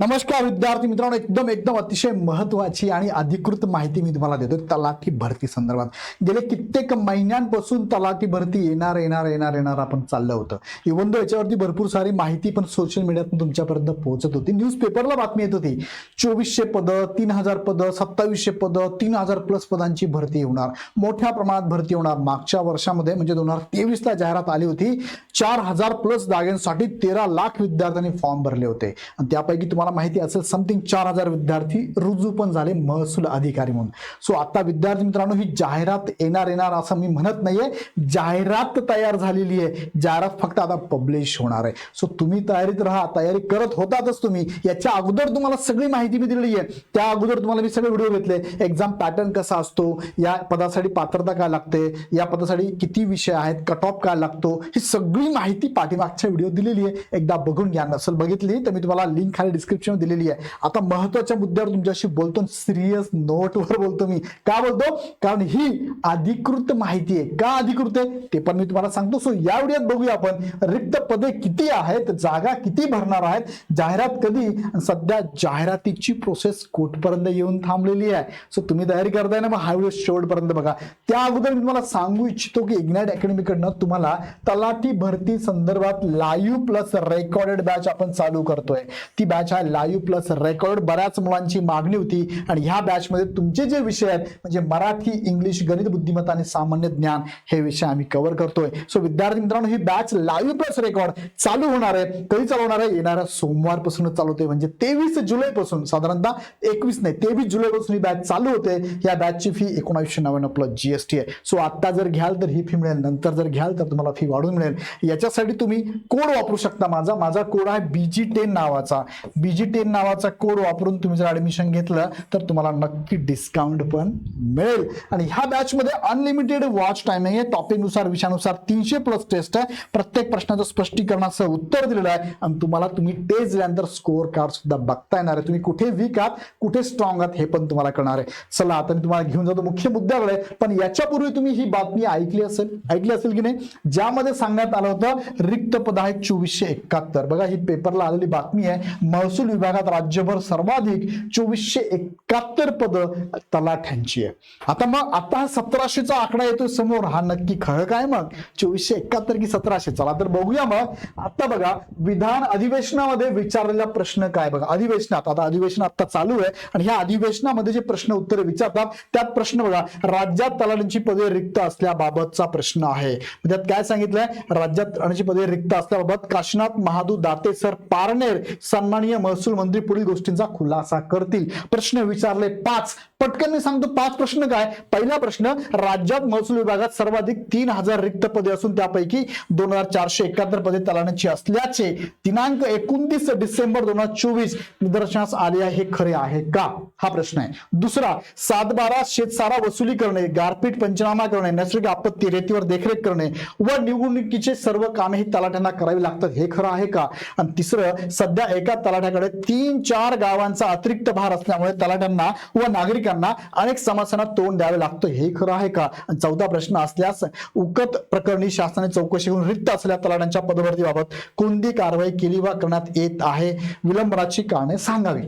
नमस्कार विद्यार्थी मित्रांनो एकदम एकदम अतिशय महत्वाची आणि अधिकृत माहिती मी तुम्हाला देतो तलाठी भरती संदर्भात. गेले कित्येक महिन्यांपासून तलाठी भरती येणार येणार येणार येणार आपण चाललं होतं. इवन दो याच्यावरती भरपूर सारी माहिती पण सोशल मीडियातून तुमच्यापर्यंत पोहोचत होती. न्यूजपेपरला बातमी येत होती चोवीसशे पदं तीन हजार पदं सत्तावीसशे पदं तीन हजार प्लस पदांची भरती होणार. मोठ्या प्रमाणात भरती होणार. मागच्या वर्षामध्ये म्हणजे दोन हजार तेवीसला जाहिरात आली होती चार हजार प्लस जागांसाठी तेरा लाख विद्यार्थ्यांनी फॉर्म भरले होते. आणि त्यापैकी तुम्हाला माहिती असेल समथिंग चार हजार विद्यार्थी रुजू पण झाले महसूल अधिकारी म्हणून. सो आता विद्यार्थी मित्रांनो ही जाहिरात येणार येणार असं मी म्हणत नाहीये. जाहिरात तयार झालेली आहे. जाहिरात फक्त आता पब्लिश होणार आहे. सो तुम्ही तयारीत राहा. तयारी करत होतातच तुम्ही. याच्या अगोदर तुम्हाला सगळी माहिती मी दिलेली आहे. त्या अगोदर तुम्हाला मी सगळे व्हिडिओ घेतले. एक्झाम पॅटर्न कसा असतो? या पदासाठी पात्रता काय लागते? या पदासाठी किती विषय आहेत? कट ऑफ काय लागतो? ही सगळी माहिती पाठीमागच्या व्हिडिओ दिलेली आहे. एकदा बघून घ्या. नसेल बघितली तर मी तुम्हाला लिंक खाली डिस्क्रिप्शन दिलेली आहे. आता महत्त्वाच्या मुद्द्यावर तुमच्याशी बोलतो सिरियस नोटवर बोलतो मी. का बोलतो? कारण ही अधिकृत माहिती आहे. का अधिकृत आहे? ते पण मी तुम्हाला सांगतो. सो या व्हिडिओत बघूया आपण. रिक्त पदे किती आहेत? जागा किती भरणार आहेत? जाहिरात कधी? सध्या जाहिरातीची प्रोसेस कुठपर्यंत येऊन थांबलेली आहे? सो तुम्ही तयारी करताय ना मग हा व्हिडिओ शेवटपर्यंत बघा. त्या अगोदर मी तुम्हाला सांगू इच्छितो की इग्नाइट अकॅडमीकडनं तुम्हाला तलाठी भरती संदर्भात लाईव्ह प्लस रेकॉर्डेड बॅच आपण चालू करतोय. ती बॅच आहे लाईव्ह प्लस रेकॉर्ड बऱ्याच मुलांची मागणी होती. आणि ह्या बॅचमध्ये तुमचे जे विषय आहेत म्हणजे मराठी इंग्लिश गणित बुद्धिमत्ता आणि सामान्य ज्ञान हे विषय आम्ही कव्हर करतोय. सो विद्यार्थी मित्रांनो ही बॅच लाईव्ह प्लस रेकॉर्ड चालू होणार आहे. कधी चालू होणार आहे? येणाऱ्या सोमवारपासून चालू होते. म्हणजे तेवीस जुलै पासून साधारणतः एकवीस नाही तेवीस जुलै पासून ही बॅच चालू होते. या बॅचची फी एकोणीसशे नव्याण्णव प्लस जीएसटी आहे. सो आता जर घ्याल तर ही फी मिळेल. नंतर जर घ्याल तर तुम्हाला फी वाढून मिळेल. याच्यासाठी तुम्ही कोड वापरू शकता माझा. माझा कोड आहे बीजी टेन नावाचा. व्हीजी टेन नावाचा कोड वापरून तुम्ही जर ऍडमिशन घेतलं तर तुम्हाला नक्की डिस्काउंट पण मिळेल. आणि ह्या बॅचमध्ये अनलिमिटेड वॉच टायमिंग आहे टॉपिकनुसार विषयानुसार तीनशे प्लस टेस्ट आहे. प्रत्येक प्रश्नाचं स्पष्टीकरणाचं उत्तर दिलेलं आहे. आणि तुम्हाला तुम्ही टेस्ट दिल्यानंतर स्कोअर कार्ड सुद्धा बघता येणार आहे. तुम्ही कुठे वीक आहात कुठे स्ट्रॉंग आहात हे पण तुम्हाला कळणार आहे. चला आता मी तुम्हाला घेऊन जातो मुख्य मुद्द्याकडे. पण याच्यापूर्वी तुम्ही ही बातमी ऐकली असेल ऐकली असेल की नाही? ज्यामध्ये सांगण्यात आलं होतं रिक्त पद आहे चोवीसशे एकाहत्तर. बघा ही पेपरला आलेली बातमी आहे. महसूल महसूल विभागात राज्यभर सर्वाधिक चोवीसशे एकाहत्तर पदं तलाठ्यांची आहे. आता मग आता सतराशेचा आकडा येतो समोर. हा नक्की खळ काय मग? चोवीसशे एकाहत्तर की सतराशे? चला तर बघूया मग. आता बघा विधान अधिवेशनामध्ये विचारलेला प्रश्न काय बघा? अधिवेशनात आता अधिवेशन आता चालू आहे आणि ह्या अधिवेशनामध्ये जे प्रश्न उत्तरे विचारतात त्यात प्रश्न बघा राज्यात तलाठ्यांची पदे रिक्त असल्याबाबतचा प्रश्न आहे. त्यात काय सांगितलंय? राज्यात तलाठ्यांची पदे रिक्त असल्याबाबत काशीनाथ महादू दाते सर पारनेर सन्माननीय महसूल मंत्री पुढील गोष्टींचा खुलासा करतील. प्रश्न विचारले पाच. पटकन मी सांगतो पाच प्रश्न काय? पहिला प्रश्न राज्यात महसूल विभागात सर्वाधिक तीन हजार रिक्त पदे असून त्यापैकी दोन हजार चारशे एकाहत्तर पदे तलाण्याची असल्याचे दिनांक एकोणतीस डिसेंबर दोन हजार चोवीस निदर्शनास आले आहे. हे खरे आहे का? हा प्रश्न आहे. दुसरा सातबारा शेतसारा वसुली करणे गारपीट पंचनामा करणे नैसर्गिक आपत्ती रेतीवर देखरेख करणे व निवडणुकीचे सर्व कामे ही तलाठ्यांना करावी लागतात. हे खरं आहे का? आणि तिसरं सध्या एका तलाठ्याकडे तीन चार गावांचा अतिरिक्त भार असल्यामुळे तलाठ्यांना व नागरिकांना अनेक समस्यांना तोंड द्यावे लागतं हे खरं आहे का? चौदा प्रश्न असल्यास उकत प्रकरणी शासनाने चौकशी होऊन रिक्त असलेल्या तलाठ्यांच्या पदभरतीबाबत कोणती कारवाई केली वा करण्यात येत आहे? विलंबनाची कारणे सांगावी.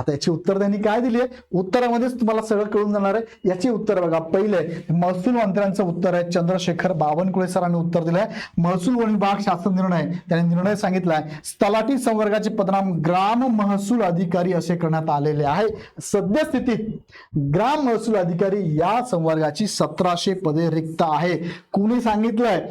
आता याची उत्तर त्यांनी काय दिली आहे? उत्तरामध्येच तुम्हाला सगळं कळून जाणार आहे. याची उत्तर बघा. पहिले महसूल मंत्र्यांचं उत्तर आहे. चंद्रशेखर बावनकुळे सरांनी उत्तर दिलंय. महसूल वन विभाग शासन निर्णय. त्यांनी निर्णय सांगितलाय. तलाठी संवर्गाचे पदनाम ग्राम महसूल अधिकारी असे करण्यात आलेले आहे. सद्यस्थितीत ग्राम महसूल अधिकारी या संवर्गाची सतराशे पदे रिक्त आहे. कुणी सांगितलंय?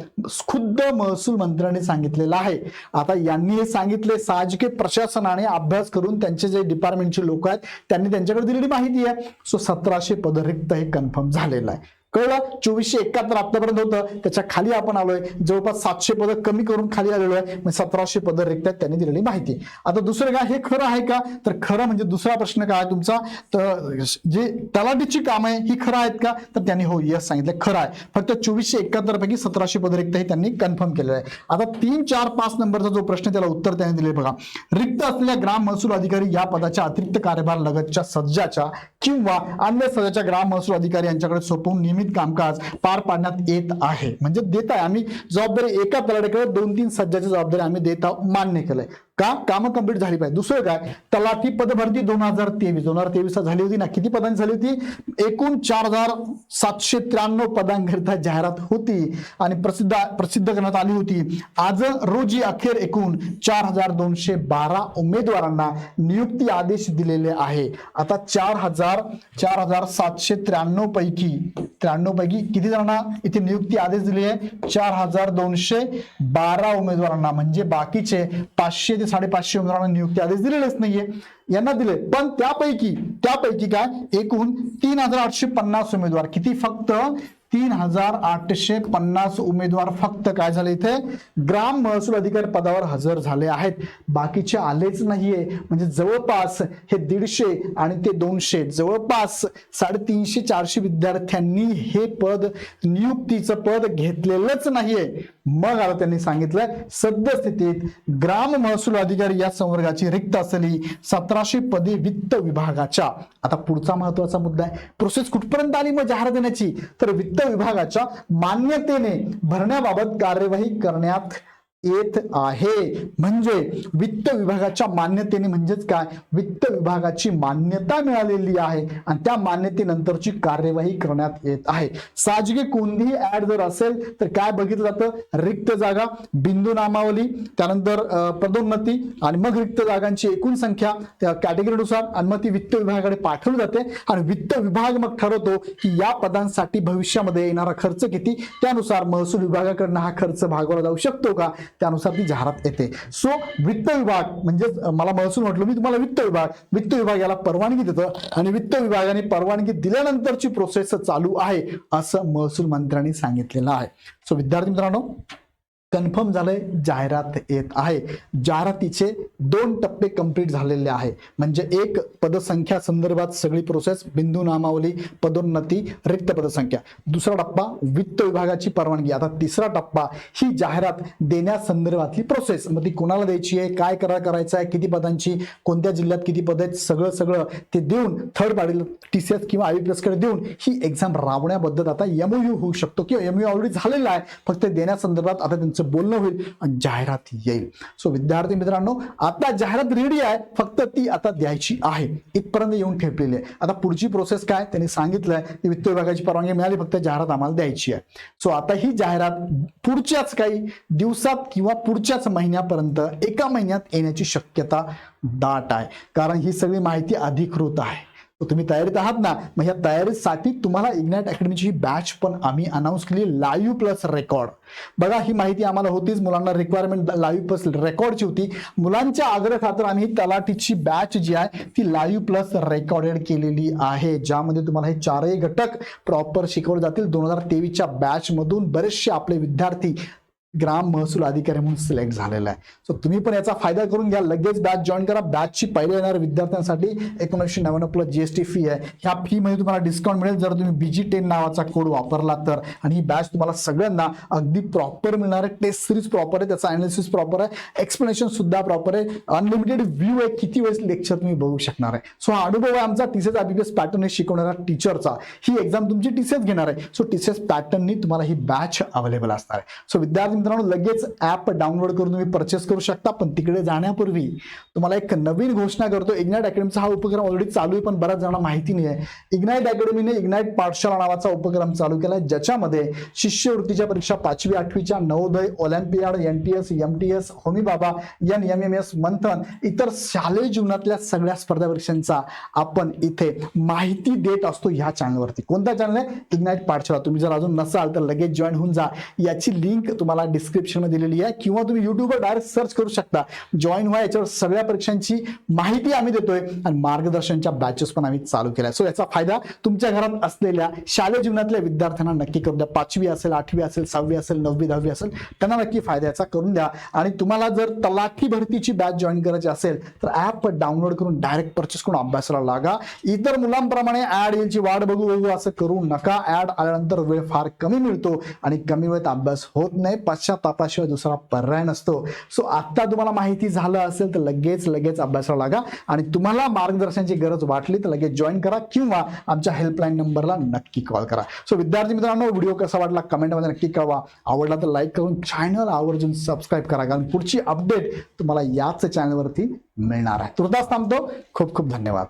खुद्द महसूल मंत्र्यांनी सांगितलेलं आहे. आता यांनी हे सांगितले. साहजिक प्रशासनाने अभ्यास करून त्यांचे जे डिपार्टमेंटचे लोक आहेत त्यांनी त्यांच्याकडे दिलेली माहिती आहे. सो सतराशे पद रिक्त हे कन्फर्म झालेलं आहे. कळलं? चोवीसशे एकाहत्तर आतापर्यंत होतं. त्याच्याखाली आपण आलोय. जवळपास सातशे पदं कमी करून खाली आलेलो आहे. म्हणजे सतराशे पदं रिक्त आहेत त्यांनी दिलेली माहिती. आता दुसरं काय? हे खरं आहे का? तर खरं म्हणजे दुसरा प्रश्न काय तुमचा? तर जे तलाठीची कामं आहे ही खरं आहेत का? तर त्यांनी हो यस सांगितलं. खरं आहे. फक्त चोवीसशे एकाहत्तर पैकी सतराशे पद रिक्त हे त्यांनी कन्फर्म केलेलं आहे. आता तीन चार पाच नंबरचा जो प्रश्न त्याला उत्तर त्यांनी दिले बघा. रिक्त असलेल्या ग्राम महसूल अधिकारी या पदाच्या अतिरिक्त कार्यभार लगतच्या सज्जाच्या किंवा अन्य सज्जाच्या ग्राम महसूल अधिकारी यांच्याकडे सोपवून नियमित कामकाज पार पाडण्यात येत आहे. म्हणजे देत आहे. आम्ही जबाबदारी एका तलाट्याकडे दोन तीन सज्जाची जबाबदारी आम्ही देत आहोत मान्य केलंय. का? कामं कंप्लीट झाली पाहिजे. दुसरं काय? तलाठी पदभरती दोन हजार तेवीस. दोन हजार तेवीस झाली होती ना? किती पदांची झाली होती? एकूण चार हजार सातशे त्र्याण्णव पदांकरिता जाहिरात होती आणि प्रसिद्ध प्रसिद्ध करण्यात आली होती. आज रोजी अखेर एकूण चार हजार दोनशे बारा उमेदवारांना नियुक्ती आदेश दिलेले आहे. आता चार हजार चार हजार सातशे त्र्याण्णव पैकी त्र्याण्णव पैकी किती जणांना इथे नियुक्ती आदेश दिले आहे? चार हजार दोनशे बारा उमेदवारांना. म्हणजे बाकीचे पाचशे ते साडेपाचशे उमेदवारांना नियुक्ती आदेश दिलेलेच नाहीये. यांना दिले. पण त्यापैकी त्यापैकी काय? एकूण तीन हजार आठशे पन्नास उमेदवार. किती? फक्त तीन हजार आठशे पन्नास उमेदवार फक्त काय झाले इथे? ग्राम महसूल अधिकारी पदावर हजर झाले आहेत. बाकीचे आलेच नाहीये. म्हणजे जवळपास हे दीडशे आणि ते दोनशे जवळपास साडेतीनशे चारशे विद्यार्थ्यांनी हे पद नियुक्तीचं पद घेतलेलंच नाहीये. मग आता त्यांनी सांगितलंय सद्यस्थितीत ग्राम महसूल अधिकारी या संवर्गाची रिक्त असलेली सतराशे पदे वित्त विभागाच्या. आता पुढचा महत्त्वाचा मुद्दा आहे. प्रोसेस कुठपर्यंत आली मग जाहीर देण्याची? तर वित्त विभागाच्या मान्यतेने भरण्याबाबत कार्यवाही करण्यात येत आहे. म्हणजे वित्त विभागाच्या मान्यतेने म्हणजेच काय? वित्त विभागाची मान्यता मिळालेली आहे आणि त्या मान्यतेनंतरची कार्यवाही करण्यात येत आहे. साजगी कोणतीही ऍड जर असेल तर काय बघितलं जातं? रिक्त जागा बिंदू नामावली त्यानंतर पदोन्नती आणि मग रिक्त जागांची एकूण संख्या त्या कॅटेगरीनुसार आणि मग ती वित्त विभागाकडे पाठवली जाते. आणि वित्त विभाग मग ठरवतो की या पदांसाठी भविष्यामध्ये येणारा खर्च किती? त्यानुसार महसूल विभागाकडनं हा खर्च भागवला जाऊ शकतो का? त्यानुसार ती जाहिरात येते. सो वित्त विभाग म्हणजे मला महसूल म्हटलं मी तुम्हाला वित्त विभाग वित्त विभाग याला परवानगी देतं आणि वित्त विभागाने परवानगी दिल्यानंतरची प्रोसेस चालू आहे असं महसूल मंत्र्यांनी सांगितलेलं आहे. सो विद्यार्थी मित्रांनो कन्फर्म झालंय जाहिरात येत आहे. जाहिरातीचे दोन टप्पे कंप्लीट झालेले आहे. म्हणजे एक पदसंख्या संदर्भात सगळी प्रोसेस बिंदू नामावली पदोन्नती रिक्त पदसंख्या. दुसरा टप्पा वित्त विभागाची परवानगी. आता तिसरा टप्पा ही जाहिरात देण्यासंदर्भातली प्रोसेस मग ती कोणाला द्यायची आहे? काय करा करायचं आहे? किती पदांची कोणत्या जिल्ह्यात किती पद आहेत? सगळं सगळं ते देऊन थर्ड पार्टीला टी सी एस किंवा आय प्लसकडे देऊन ही एक्झाम राबवण्याबद्दल आता एमओयू होऊ शकतो किंवा एमओयू ऑलरेडी झालेला आहे. फक्त देण्यासंदर्भात आता त्यांचं बोलणं होईल आणि जाहिरात येईल. सो विद्यार्थी मित्रांनो आता जाहिरात रेडी आहे फक्त ती आता द्यायची आहे. इथपर्यंत येऊन ठेपलेली आहे. आता पुढची प्रोसेस काय? त्यांनी सांगितलंय की वित्त विभागाची परवानगी मिळाली फक्त जाहिरात आम्हाला द्यायची आहे. सो आता ही जाहिरात पुढच्याच काही दिवसात किंवा पुढच्याच महिन्यापर्यंत एका महिन्यात येण्याची शक्यता दाट आहे. कारण ही सगळी माहिती अधिकृत आहे. तुम्ही तयारीत आहात ना? मग ह्या तयारीसाठी तुम्हाला इग्नाइट अकॅडमीची बॅच पण आम्ही अनाऊन्स केली लाईव्ह प्लस रेकॉर्ड बघा ही माहिती आम्हाला होतीच. मुलांना रिक्वायरमेंट लाईव्ह प्लस रेकॉर्डची होती. मुलांच्या आग्रह खातर आम्ही ही तलाठीची बॅच जी आहे ती लाईव्ह प्लस रेकॉर्डेड केलेली आहे. ज्यामध्ये तुम्हाला हे चारही घटक प्रॉपर शिकवले जातील. दोन हजार तेवीसच्या बॅच मधून बरेचसे आपले विद्यार्थी ग्राम महसूल अधिकारी म्हणून सिलेक्ट झालेला आहे. सो तुम्ही पण याचा फायदा करून घ्या. लगेच बॅच जॉईन करा. बॅचची पहिले येणाऱ्या विद्यार्थ्यांसाठी एकोणीसशे नव्याण्णव प्लस जीएसटी फी आहे. ह्या फी मध्ये तुम्हाला डिस्काउंट मिळेल. जर तुम्ही बीजी टेन नावाचा कोड वापरला तर. आणि ही बॅच तुम्हाला सगळ्यांना अगदी प्रॉपर मिळणार आहे. टेस्ट सिरीज प्रॉपर आहे. त्याचा अनालिसिस प्रॉपर आहे. एक्सप्लेनेशन सुद्धा प्रॉपर आहे. अनलिमिटेड व्ह्यू आहे. किती वेळेस लेक्चर तुम्ही बघू शकणार आहे. सो हा अनुभव आहे आमचा. टीसीएस आयबीपीएस पॅटर्न शिकवणारा टीचरचा ही एक्झाम तुमची टीसीएस घेणार आहे. सो टीसीएस पॅटर्ननी तुम्हाला ही बॅच अवेलेबल असणार आहे. सो विद्यार्थी मित्रांनो लगेच ऍप डाउनलोड करून तुम्ही परचेस करू शकता. पण तिकडे जाण्यापूर्वी तुम्हाला एक नवीन घोषणा करतो. इग्नाइट अकॅडमीचा हा उपक्रम ऑलरेडी चालू आहे पण बऱ्याच जणांना माहिती नाही आहे इग्नाइट अकॅडमीने इग्नाइट पाठशाळा नावाचा उपक्रम चालू केला आहे ज्याच्यामध्ये शिष्यवृत्तीच्या परीक्षा पाचवी आठवीच्या Navodaya olympiad N T S M T S Homi Bhabha N M M S Manthan इतर शालेय जीवनातल्या सगळ्या स्पर्धा परीक्षांचा आपण इथे माहिती देत असतो ह्या चॅनलवरती कोणता चॅनल आहे? इग्नाइट पाठशाळा तुम्ही जर अजून नसाल तर लगेच जॉईन होऊन जा. याची लिंक तुम्हाला डिस्क्रिप्शनमध्ये दिलेली आहे. किंवा तुम्ही युट्यूबवर डायरेक्ट सर्च करू शकता. जॉईन व्हा याच्यावर सगळ्या परीक्षांची माहिती आम्ही देतोय. आणि मार्गदर्शनच्या बॅचेस पण आम्ही चालू केल्या. सो याचा फायदा तुमच्या घरात असलेल्या शालेय जीवनातल्या विद्यार्थ्यांना नक्की करून द्या. पाचवी असेल आठवी असेल सहावी असेल नववी दहावी असेल त्यांना नक्की फायदा याचा करून द्या. आणि तुम्हाला जर तलाठी भरतीची बॅच जॉईन करायची असेल तर ऍप डाउनलोड करून डायरेक्ट परचेस करून अभ्यासाला लागा. इतर मुलांप्रमाणे ऍड यांची वाट बघू बघू असं करू नका. ऍड आल्यानंतर वेळ फार कमी मिळतो. आणि कमी वेळेत अभ्यास होत नाही. पाच पश्चातापाशिवाय दुसरा पर्याय नसतो. सो आत्ता तुम्हाला माहिती झालं असेल तर लगेच लगेच अभ्यासाला लागा. आणि तुम्हाला मार्गदर्शनाची गरज वाटली तर लगेच जॉईन करा किंवा आमच्या हेल्पलाईन नंबरला नक्की कॉल करा. सो विद्यार्थी मित्रांनो व्हिडिओ कसा वाटला कमेंटमध्ये नक्की कळवा. आवडला तर लाईक करून चॅनल आवर्जून सबस्क्राईब करा. कारण पुढची अपडेट तुम्हाला याच चॅनलवरती मिळणार आहे. तुर्तास थांबतो. खूप खूप धन्यवाद.